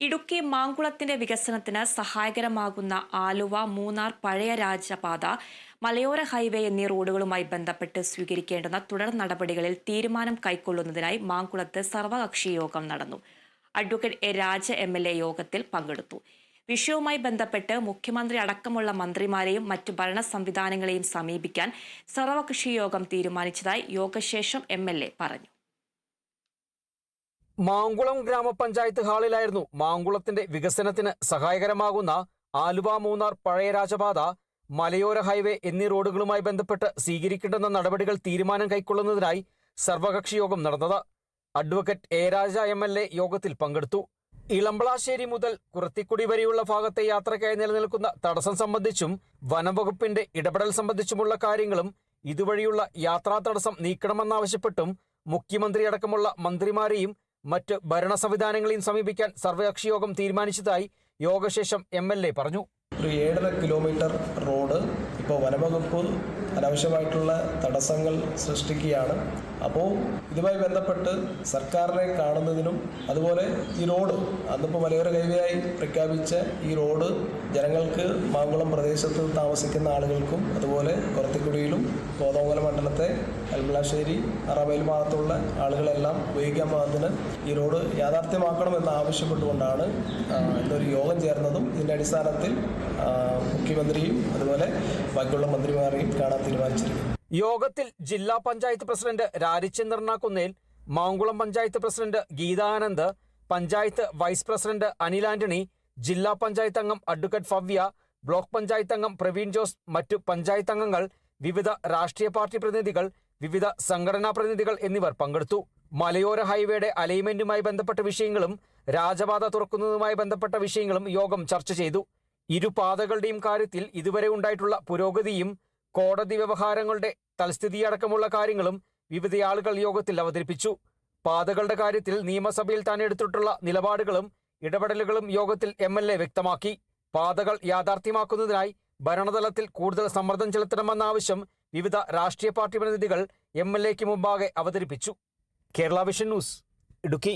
ഇടുക്കി മാങ്കുളത്തിന്റെ വികസനത്തിന് സഹായകരമാകുന്ന ആലുവ മൂന്നാർ പഴയ രാജപാത മലയോര ഹൈവേ എന്നീ റോഡുകളുമായി ബന്ധപ്പെട്ട് സ്വീകരിക്കേണ്ടുന്ന തുടർ നടപടികളിൽ തീരുമാനം കൈക്കൊള്ളുന്നതിനായി മാങ്കുളത്ത് സർവകക്ഷി യോഗം നടന്നു. Advocate A Raja M L A യോഗത്തിൽ പങ്കെടുത്തു. വിഷയവുമായി ബന്ധപ്പെട്ട് മുഖ്യമന്ത്രി അടക്കമുള്ള മന്ത്രിമാരെയും മറ്റു ഭരണ സംവിധാനങ്ങളെയും സമീപിക്കാൻ സർവകക്ഷി യോഗം തീരുമാനിച്ചതായി യോഗശേഷം എം പറഞ്ഞു. മാങ്കുളം ഗ്രാമപഞ്ചായത്ത് ഹാളിലായിരുന്നു മാങ്കുളത്തിന്റെ വികസനത്തിന് സഹായകരമാകുന്ന ആലുവ മൂന്നാർ പഴയ രാജപാത മലയോര ഹൈവേ എന്നീ റോഡുകളുമായി ബന്ധപ്പെട്ട് സ്വീകരിക്കേണ്ടുന്ന നടപടികൾ തീരുമാനം കൈക്കൊള്ളുന്നതിനായി സർവകക്ഷി യോഗം നടന്നത്. Advocate A Raja M L A യോഗത്തിൽ പങ്കെടുത്തു. ഇളമ്പളാശ്ശേരി മുതൽ കുറത്തിക്കുടി വരെയുള്ള ഭാഗത്തെ യാത്രയ്ക്കായി നിലനിൽക്കുന്ന തടസ്സം സംബന്ധിച്ചും വനംവകുപ്പിന്റെ ഇടപെടൽ സംബന്ധിച്ചുമുള്ള കാര്യങ്ങളും ഇതുവഴിയുള്ള യാത്രാ തടസ്സം നീക്കണമെന്നാവശ്യപ്പെട്ടും മുഖ്യമന്ത്രി അടക്കമുള്ള മന്ത്രിമാരെയും മറ്റ് ഭരണ സംവിധാനങ്ങളെയും സമീപിക്കാൻ സർവകക്ഷി യോഗം തീരുമാനിച്ചതായി യോഗശേഷം എം എൽ എ പറഞ്ഞു. ഒരു ഏഴര കിലോമീറ്റർ റോഡ് ഇപ്പോൾ വനവകുപ്പ് അനാവശ്യമായിട്ടുള്ള തടസ്സങ്ങൾ സൃഷ്ടിക്കുകയാണ്. അപ്പോൾ ഇതുമായി ബന്ധപ്പെട്ട് സർക്കാരിനെ കാണുന്നതിനും അതുപോലെ ഈ റോഡ് അന്നിപ്പോൾ മലയോര ഹൈവേയായി പ്രഖ്യാപിച്ച ഈ റോഡ് ജനങ്ങൾക്ക് മാങ്കുളം പ്രദേശത്ത് താമസിക്കുന്ന ആളുകൾക്കും അതുപോലെ കൊറത്തിക്കുടിയിലും കോതമംഗലം മണ്ഡലത്തെ അൽമലാശ്ശേരി അറബയിൽ ഭാഗത്തുള്ള ആളുകളെല്ലാം ഉപയോഗിക്കാൻ പാകത്തിന് ഈ റോഡ് യാഥാർത്ഥ്യമാക്കണമെന്ന് ആവശ്യപ്പെട്ടുകൊണ്ടാണ് ഇന്നൊരു യോഗം ചേർന്നതും ഇതിന്റെ അടിസ്ഥാനത്തിൽ മുഖ്യമന്ത്രിയും അതുപോലെ ബാക്കിയുള്ള മന്ത്രിമാരെയും കാണാൻ തീരുമാനിച്ചിരിക്കുന്നു യോഗത്തിൽ ജില്ലാ പഞ്ചായത്ത് പ്രസിഡന്റ് രാരിച്ചന്ദ്രന Kunnel Mankulam panchayat president Geethanand panchayat vice president Anil Antony ജില്ലാ പഞ്ചായത്ത് അംഗം അഡ്വക്കേറ്റ് ഫവ്യ ബ്ലോക്ക് പഞ്ചായത്ത് അംഗം പ്രവീൺ ജോസ് മറ്റു പഞ്ചായത്ത് അംഗങ്ങൾ വിവിധ രാഷ്ട്രീയ പാർട്ടി പ്രതിനിധികൾ വിവിധ സംഘടനാ പ്രതിനിധികൾ എന്നിവർ പങ്കെടുത്തു. മലയോര ഹൈവേയുടെ അലൈൻമെന്റുമായി ബന്ധപ്പെട്ട വിഷയങ്ങളും രാജപാത തുറക്കുന്നതുമായി ബന്ധപ്പെട്ട വിഷയങ്ങളും യോഗം ചർച്ച ചെയ്തു. ഇരു പാതകളുടെയും കാര്യത്തിൽ ഇതുവരെ ഉണ്ടായിട്ടുള്ള പുരോഗതിയും കോടതി വ്യവഹാരങ്ങളുടെ തൽസ്ഥിതിയടക്കമുള്ള കാര്യങ്ങളും വിവിധ ആളുകൾ യോഗത്തിൽ അവതരിപ്പിച്ചു. പാതകളുടെ കാര്യത്തിൽ നിയമസഭയിൽ താൻ എടുത്തിട്ടുള്ള നിലപാടുകളും ഇടപെടലുകളും യോഗത്തിൽ എം എൽ എ വ്യക്തമാക്കി. പാതകൾ യാഥാർത്ഥ്യമാക്കുന്നതിനായി ഭരണതലത്തിൽ കൂടുതൽ സമ്മർദ്ദം ചെലുത്തണമെന്ന ആവശ്യം വിവിധ രാഷ്ട്രീയ പാർട്ടി പ്രതിനിധികൾ എം എൽ എക്ക് മുമ്പാകെ അവതരിപ്പിച്ചു. Kerala Vision News Idukki.